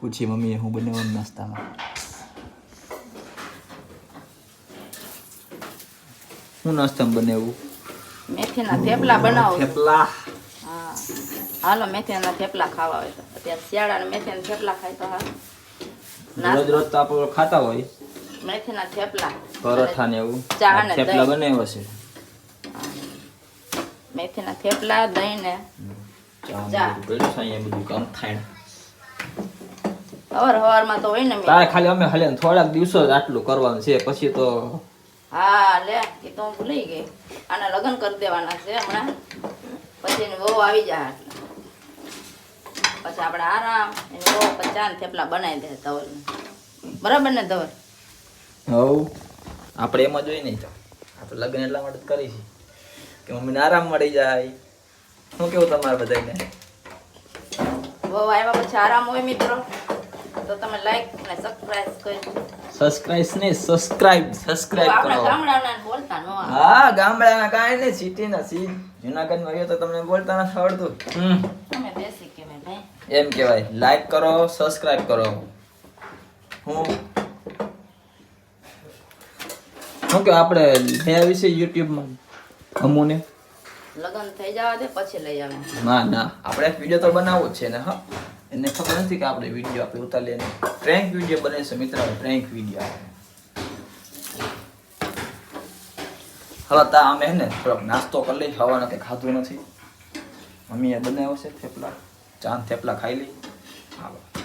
પૂછી મમ્મીએ હું બનાવવાનું નાસ્તામાં હું નાસ્તામાં બનાવું મેથીના થેપલા બનાવો થેપલા હા હાલો મેથીના થેપલા ખાવા હોય તો અત્યારે શિયાળાના મેથીના થેપલા ખાય તો હા રોજ રોજ તો આપણે ખાતા હોય મેથીના થેપલા પરોઠા ને એવું ચા ને થેપલા. બનાવ્યો છે મેથીના થેપલા દહીં ને ચા ને ચા. બધું કર્યું છે અહીંયા બધું કામ થાય હવાર હવારમાં તો હોય ને તારે ખાલી અમે ખાલી થોડાક દિવસો જ આટલું કરવાનું છે પછી તો હા લે એ તો હું ભૂલી ગઈ. આના લગ્ન કરી દેવાના છે હમણાં. પછી એની વહુ આવી જાય પછી આપણે આરામ એની વહુ પછી થેપલા બનાવી દે ધવલ બરાબર ને ધવલ? હવ. આપણે એમાં જોઈ નહીં તો આપણે લગ્ન એટલા માટે જ કરી છે કે મમ્મીને આરામ મળી જાય. શું કેવું તમારે બધાને વહુ આવ્યા પછી આરામ હોય મિત્રો. તો તમે લાઈક અને સબસ્ક્રાઇબ કરજો સબસ્ક્રાઇબ ને સબસ્ક્રાઇબ સબસ્ક્રાઇબ કરો કરો. ગામડાના બોલતા નો હા ગામડાના કાંઈ નહીં સિટીના સી જુનાગઢમાં રહ્યો તો તમને બોલતા ના આવડતું. હમ. તમે દેશી કેવાય ભાઈ? એમ કેવાય લાઈક કરો સબસ્ક્રાઇબ કરો. હું શું કે આપણે લઈ વિશે છે યુટ્યુબમાં. અમુને. લગન થઈ જવા દે પછી લઈ આવે. ના ના. આપણે વીડિયો તો બનાવવો જ છે ને હા. એને ખબર નથી કે આપણે વીડિયો આપણે ઉતારી ને પ્રેન્ક વીડિયો બને છે મિત્ર પ્રેન્ક વીડિયો હવે તા અમે હે ને, થોડોક નાસ્તો કરી લઈ, હવાના કંઈ ખાધું નથી. મમ્મીએ બનાવ્યો છે થેપલા. ચાંદ થેપલા ખાઈ લઈ. હાલો.